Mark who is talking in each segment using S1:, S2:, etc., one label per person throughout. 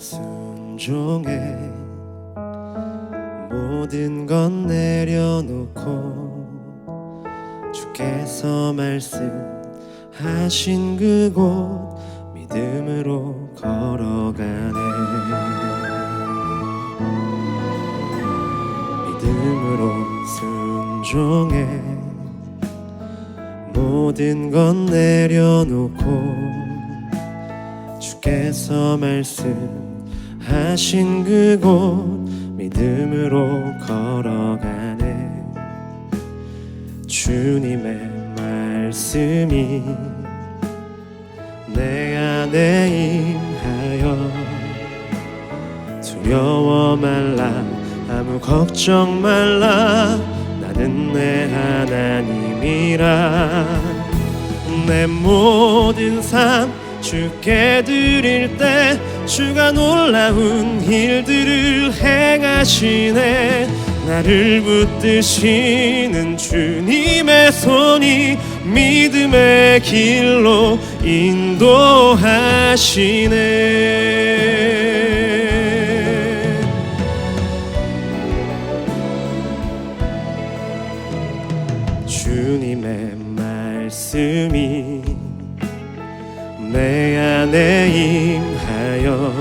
S1: 순종해. 모든 건 내려놓고 주께서 말씀하신 그곳 믿음으로 걸어가네. 믿음으로 순종해. 모든 건 내려놓고 주께서 말씀하신 그곳 믿음으로 걸어가네. 주님의 말씀이 내 안에 임하여 두려워 말라 아무 걱정 말라 나는 내 하나님이라. 내 모든 삶 주께 드릴 때 주가 놀라운 일들을 행하시네. 나를 붙드시는 주님의 손이 믿음의 길로 인도하시네. 주님의 말씀이 내 안에 임하여.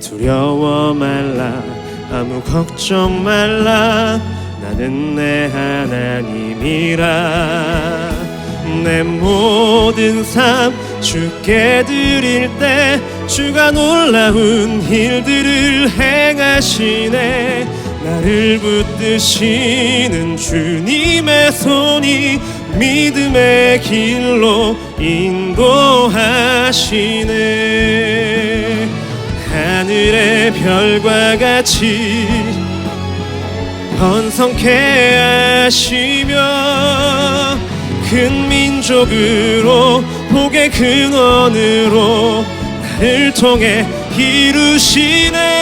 S1: 두려워 말라 아무 걱정 말라. 나는 내 하나님이라. 내 모든 삶 주께 드릴 때 주가 놀라운 일들을 행하시네. 나를 붙드시는 주님의 손이 믿음의 길로 인도하시네. 하늘의 별과 같이 번성케 하시며 큰 민족으로 복의 근원으로 나를 통해 이루시네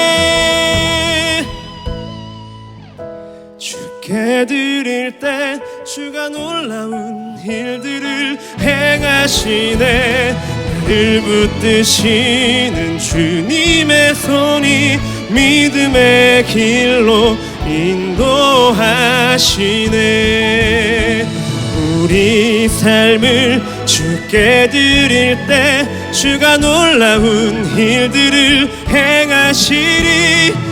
S1: 주께 드릴 때 주가 놀라운 일들을 행하시네. 나를 붙드시는 주님의 손이 믿음의 길로 인도하시네. 우리 삶을 주께 드릴 때 주가 놀라운 일들을 행하시리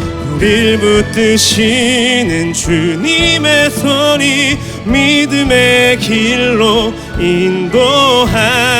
S1: 우릴 붙드시는 주님의 손이 믿음의 길로 인도하시네